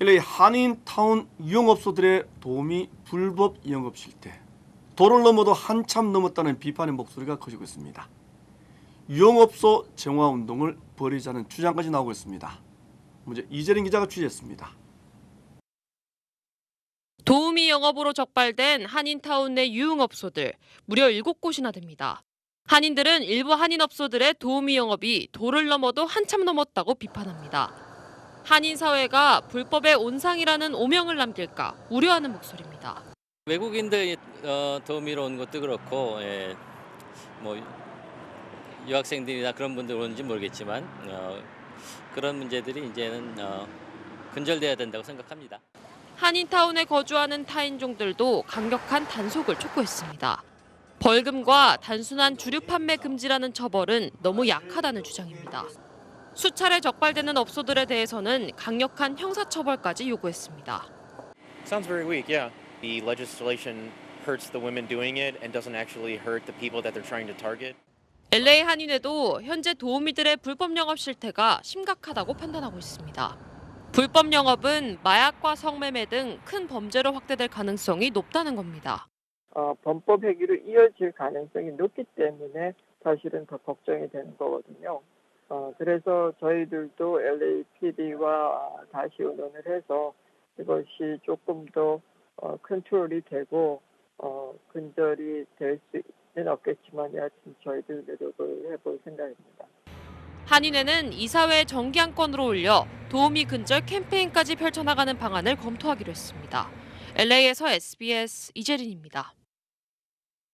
LA 한인타운 유흥업소들의 도우미 불법 영업 실태. 도를 넘어도 한참 넘었다는 비판의 목소리가 커지고 있습니다. 유흥업소 정화 운동을 벌이자는 주장까지 나오고 있습니다. 먼저 이재린 기자가 취재했습니다. 도우미 영업으로 적발된 한인타운 내 유흥업소들 무려 7곳이나 됩니다. 한인들은 일부 한인업소들의 도우미 영업이 도를 넘어도 한참 넘었다고 비판합니다. 한인 사회가 불법의 온상이라는 오명을 남길까 우려하는 목소리입니다. 외국인들 어, 도우미로 온 것도 그렇고 예, 뭐 유학생들이나 그런 분들 오는지 모르겠지만 어, 그런 문제들이 이제는 어, 근절돼야 된다고 생각합니다. 한인타운에 거주하는 타인종들도 강력한 단속을 촉구했습니다. 벌금과 단순한 주류 판매 금지라는 처벌은 너무 약하다는 주장입니다. 수차례 적발되는 업소들에 대해서는 강력한 형사처벌까지 요구했습니다. Sounds very weak, yeah. The legislation hurts the women doing it and doesn't actually hurt the people that they're trying to target. LA 한인회도 현재 도우미들의 불법 영업 실태가 심각하다고 판단하고 있습니다. 불법 영업은 마약과 성매매 등 큰 범죄로 확대될 가능성이 높다는 겁니다. 어, 범법 행위로 이어질 가능성이 높기 때문에 사실은 더 걱정이 되는 거거든요. 어, 그래서 저희들도 LAPD와 다시 의논을 해서 이것이 조금 더 어, 컨트롤이 되고 어, 근절이 될 수는 없겠지만 여하튼 저희들 노력을 해볼 생각입니다. 한인회는 이사회 정기안건으로 올려 도우미 근절 캠페인까지 펼쳐나가는 방안을 검토하기로 했습니다. LA에서 SBS 이재린입니다.